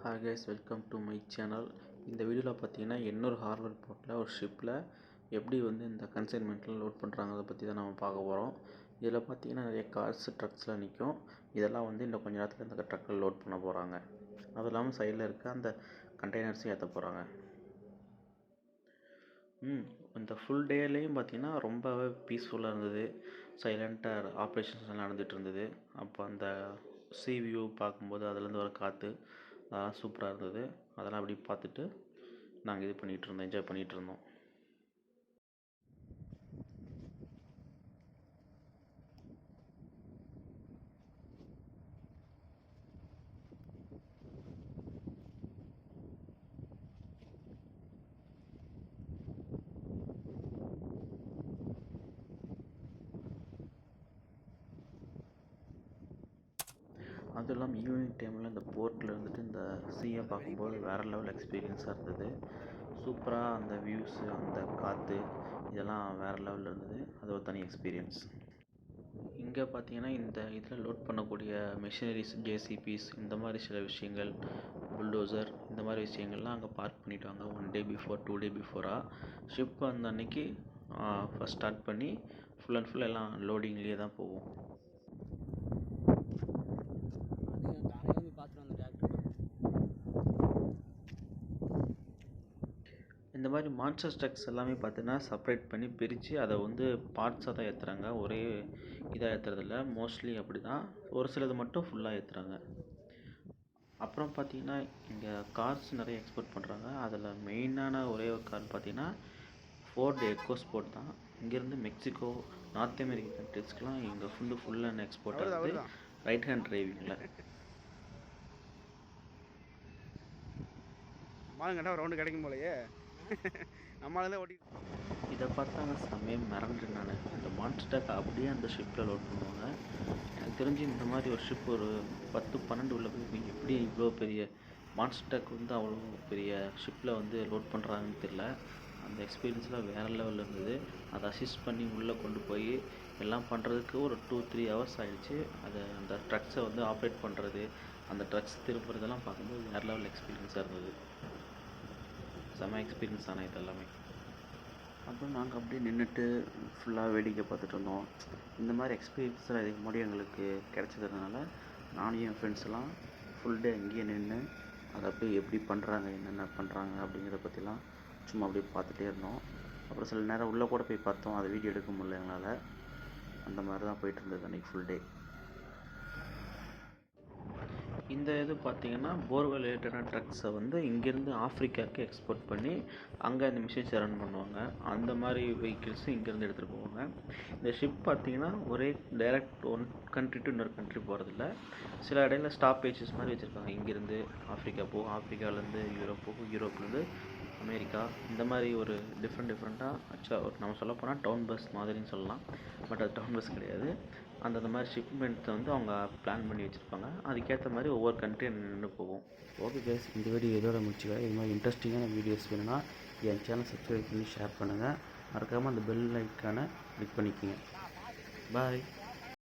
Hi guys welcome to my channel இந்த வீடியோவில் பார்த்தீங்கன்னா இன்னொரு ஹார்வர் போர்ட்டில் ஒரு ஷிப்பில் எப்படி வந்து இந்த கன்சைன்மெண்ட்டில் லோட் பண்ணுறாங்கிறத பற்றி தான் நம்ம பார்க்க போகிறோம் இதில் பார்த்தீங்கன்னா நிறைய கார்ஸ் ட்ரக்ஸ்லாம் நிற்கும் இதெல்லாம் வந்து இன்னும் கொஞ்ச நேரத்தில் இந்த ட்ரக்கில் லோட் பண்ண போகிறாங்க அதுவும் இல்லாமல் சைடில் இருக்க அந்த கண்டெய்னர்ஸையும் ஏற்ற போகிறாங்க ம் இந்த ஃபுல் டேலேயும் பார்த்தீங்கன்னா ரொம்பவே பீஸ்ஃபுல்லாக இருந்தது. சைலண்ட்டாக ஆப்ரேஷன்ஸ் எல்லாம் நடந்துகிட்டு இருந்தது. அப்போ அந்த சி வியூ பார்க்கும்போது அதுலேருந்து வர காற்று அதெல்லாம் சூப்பராக இருந்தது. அதெல்லாம் அப்படியே பார்த்துட்டு நாங்கள் இது பண்ணிகிட்டு இருந்தோம் என்ஜாய் பண்ணிகிட்டு இருந்தோம் அதுவும் இல்லாமல் ஈவினிங் டைமில் இந்த போர்ட்டில் இருந்துட்டு இந்த சீயை பார்க்கும்போது வேறு லெவல் எக்ஸ்பீரியன்ஸாக இருந்தது. சூப்பராக அந்த வியூஸு அந்த காற்று இதெல்லாம் வேறு லெவலில் இருந்தது. அது ஒரு தனி எக்ஸ்பீரியன்ஸ் இங்கே பார்த்தீங்கன்னா இந்த இதில் லோட் பண்ணக்கூடிய மிஷினரிஸ் ஜேசிபிஸ் இந்த மாதிரி சில விஷயங்கள் புல்டோசர் இந்த மாதிரி விஷயங்கள்லாம் அங்கே பார்க் பண்ணிவிட்டாங்க one day before two day பிஃபோராக ship அந்த அன்னைக்கு ஃபஸ்ட் ஸ்டார்ட் பண்ணி ஃபுல் அண்ட் ஃபுல் எல்லாம் லோடிங்லேயே தான் போகும் தானே வந்து பார்த்துட்டு வந்த டாக்டர் இந்த மாதிரி மான்ஸ்டர் ஸ்ட்ரக்ஸ் எல்லாமே பார்த்தீங்கன்னா செப்பரேட் பண்ணி பிரித்து அதை வந்து பார்ட்ஸாக தான் ஏற்றுறாங்க ஒரே இதாக ஏற்றுறதில்ல மோஸ்ட்லி அப்படி தான் ஒரு சிலது மட்டும் ஃபுல்லாக ஏற்றுறாங்க அப்புறம் பார்த்தீங்கன்னா இங்கே கார்ஸ் நிறைய எக்ஸ்போர்ட் பண்ணுறாங்க அதில் மெயினான ஒரே ஒரு கார் பார்த்தீங்கன்னா ஃபோர்டு எக்கோ ஸ்போர்ட் தான். இங்கேருந்து மெக்சிகோ நார்த் அமெரிக்கா கண்ட்ரிஸ்க்கெலாம் இங்கே ஃபுல்லு ஃபுல் அண்ட் எக்ஸ்போர்ட் ஆகுது. ரைட் ஹேண்ட் டிரைவிங்கில் நம்மளும் கேட்டால் ஒரு ரவுண்டு கிடைக்கும் போலயே. நம்மளால ஓட்டி இதை பார்த்தாங்க செம்மையாக மறந்துட்டேன் நான். இந்த மான்ஸ்டாக் அப்படியே அந்த ஷிப்பில் லோட் பண்ணுவாங்க. எனக்கு தெரிஞ்சு இந்த மாதிரி ஒரு ஷிப் ஒரு பத்து பன்னெண்டு உள்ள போய் எப்படி இவ்வளோ பெரிய மான்ஸ்டாக் வந்து அவ்வளோ பெரிய ஷிப்பில் வந்து லோட் பண்ணுறாங்கன்னு தெரில அந்த எக்ஸ்பீரியன்ஸ்லாம் வேறு லெவலில் இருந்தது. அதை அசிஸ்ட் பண்ணி உள்ளே கொண்டு போய் எல்லாம் பண்ணுறதுக்கு ஒரு டூ த்ரீ ஹவர்ஸ் ஆகிடுச்சு அதை அந்த ட்ரக்ஸை வந்து ஆப்ரேட் பண்ணுறது அந்த ட்ரக்ஸ் திருப்புறதெல்லாம் பார்க்கும்போது வேறு லெவல் எக்ஸ்பீரியன்ஸாக இருந்தது. செம்ம எக்ஸ்பீரியன்ஸ் ஆனால் இது எல்லாமே. அப்புறம் நாங்கள் அப்படியே நின்றுட்டு ஃபுல்லாக வேடிக்கை பார்த்துட்டு இருந்தோம். இந்த மாதிரி எக்ஸ்பீரியன்ஸ்லாம் இதுக்கு முன்னாடி எங்களுக்கு கிடச்சதுனால நானும் என் ஃப்ரெண்ட்ஸ்லாம் ஃபுல் டே அங்கேயே நின்று அதை அப்படியே எப்படி பண்ணுறாங்க என்னென்ன பண்ணுறாங்க அப்படிங்கிறத பற்றிலாம் சும்மா அப்படியே பார்த்துட்டே இருந்தோம். அப்புறம் சில நேரம் உள்ளே கூட போய் பார்த்தோம். அதை வீடியோ எடுக்க முடியல எங்களால். அந்த மாதிரி தான் போயிட்டு இருந்தது அன்றைக்கி ஃபுல் டே இந்த இது பார்த்திங்கன்னா போர்வெல் ரிலேட்டடான ட்ரக்ஸை வந்து இங்கேருந்து ஆஃப்ரிக்காவுக்கு எக்ஸ்போர்ட் பண்ணி அங்கே இந்த மிஷின்ஸ் ரன் பண்ணுவாங்க. அந்த மாதிரி வெஹிக்கிள்ஸும் இங்கேருந்து எடுத்துகிட்டு போவாங்க. இந்த ஷிப் பார்த்தீங்கன்னா ஒரே டைரக்ட் ஒன் கண்ட்ரி டு இன்னொரு கண்ட்ரி போகிறதில்ல சில இடையில ஸ்டாப்பேஜஸ் மாதிரி வச்சுருக்காங்க. இங்கேருந்து ஆஃப்ரிக்கா போகும் ஆஃப்ரிக்காவிலேருந்து யூரோப் போகும் யூரோப்லேருந்து அமெரிக்கா. இந்த மாதிரி ஒரு டிஃப்ரெண்ட் டிஃப்ரெண்ட்டாக ஆக்சுவலாக நம்ம சொல்ல போனால் டவுன் பஸ் மாதிரின்னு சொல்லலாம். பட் அது டவுன் பஸ் கிடையாது. அந்தந்த மாதிரி ஷிப்மெண்ட்ஸை வந்து அவங்க பிளான் பண்ணி வச்சுருப்பாங்க. அதுக்கேற்ற மாதிரி ஒவ்வொரு கண்ட்ரி நின்று போகும். ஓகே கேஸ் இந்த வீடியோ இதோட முடிச்சுக்கிறேன். இது மாதிரி இன்ட்ரெஸ்டிங்கான வீடியோஸ் வேணும்னா என் சேனல் சப்ஸ்கிரைப் பண்ணி ஷேர் பண்ணுங்கள் மறக்காமல் அந்த பெல் ஐக்கானை கிளிக் பண்ணிக்கோங்க. பாய்